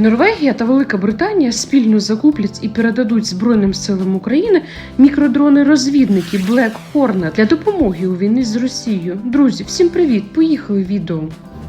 Норвегія та Велика Британія спільно закуплять і передадуть Збройним силам України мікродрони-розвідники Black Hornet для допомоги у війні з Росією. Друзі, всім привіт! Поїхали відео.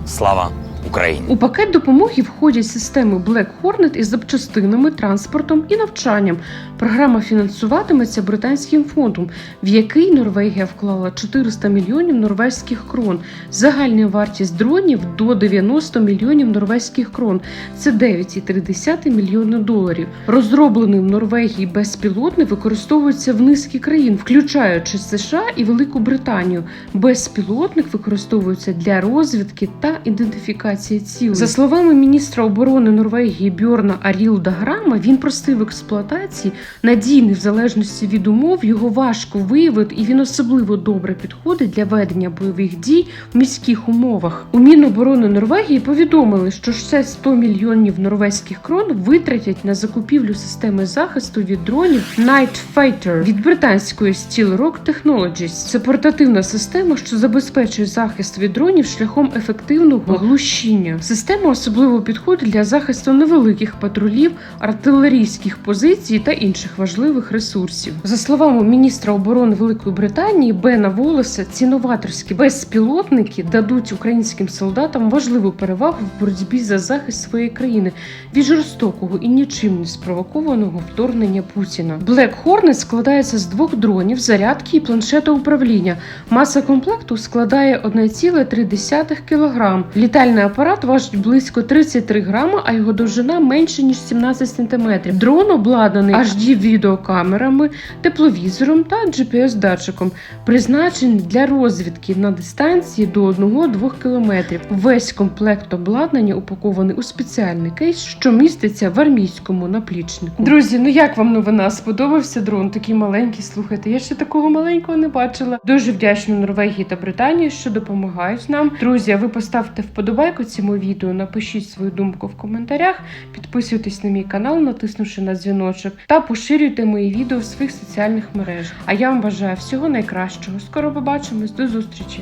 Слава Україні! У пакет допомоги входять системи Black Hornet із запчастинами, транспортом і навчанням. Програма фінансуватиметься британським фондом, в який Норвегія вклала 400 мільйонів норвезьких крон. Загальна вартість дронів до 90 мільйонів норвезьких крон. Це 9,3 мільйони доларів. Розроблений в Норвегії безпілотник використовується в низки країн, включаючи США і Велику Британію. Безпілотник використовується для розвідки та ідентифікації цілей. За словами міністра оборони Норвегії Бьорна Арілда Грама, він простий в експлуатації, надійний в залежності від умов. Його важко виявити, і він особливо добре підходить для ведення бойових дій в міських умовах. У Міноборони Норвегії повідомили, що ще 100 мільйонів норвезьких крон витратять на закупівлю системи захисту від дронів Night Fighter від британської Steel Rock Technologies. Це портативна система, що забезпечує захист від дронів шляхом ефективного глушіння. Система особливо підходить для захисту невеликих патрулів, артилерійських позицій та інших важливих ресурсів. За словами міністра оборони Великої Британії Бена Волеса, ці новаторські безпілотники дадуть українським солдатам важливу перевагу в боротьбі за захист своєї країни від жорстокого і нічим не спровокованого вторгнення Путіна. Black Hornet складається з двох дронів, зарядки і планшета управління. Маса комплекту складає 1,3 кг. Літальний апарат важить близько 33 грама, а його довжина менше ніж 17 см. Дрон обладнаний HD відеокамерами, тепловізором та GPS датчиком, призначений для розвідки на дистанції до 1-2 км. Весь комплект обладнання упакований у спеціальний кейс, що міститься в армійському наплічнику. Друзі, ну як вам новина? Сподобався дрон? Такий маленький. Слухайте, я ще такого маленького не бачила. Дуже вдячна Норвегії та Британії, що допомагають нам. Друзі, а ви поставте вподобайку цьому відео, напишіть свою думку в коментарях, підписуйтесь на мій канал, натиснувши на дзвіночок, та поширюйте мої відео в своїх соціальних мережах. А я вам бажаю всього найкращого. Скоро побачимось, до зустрічі!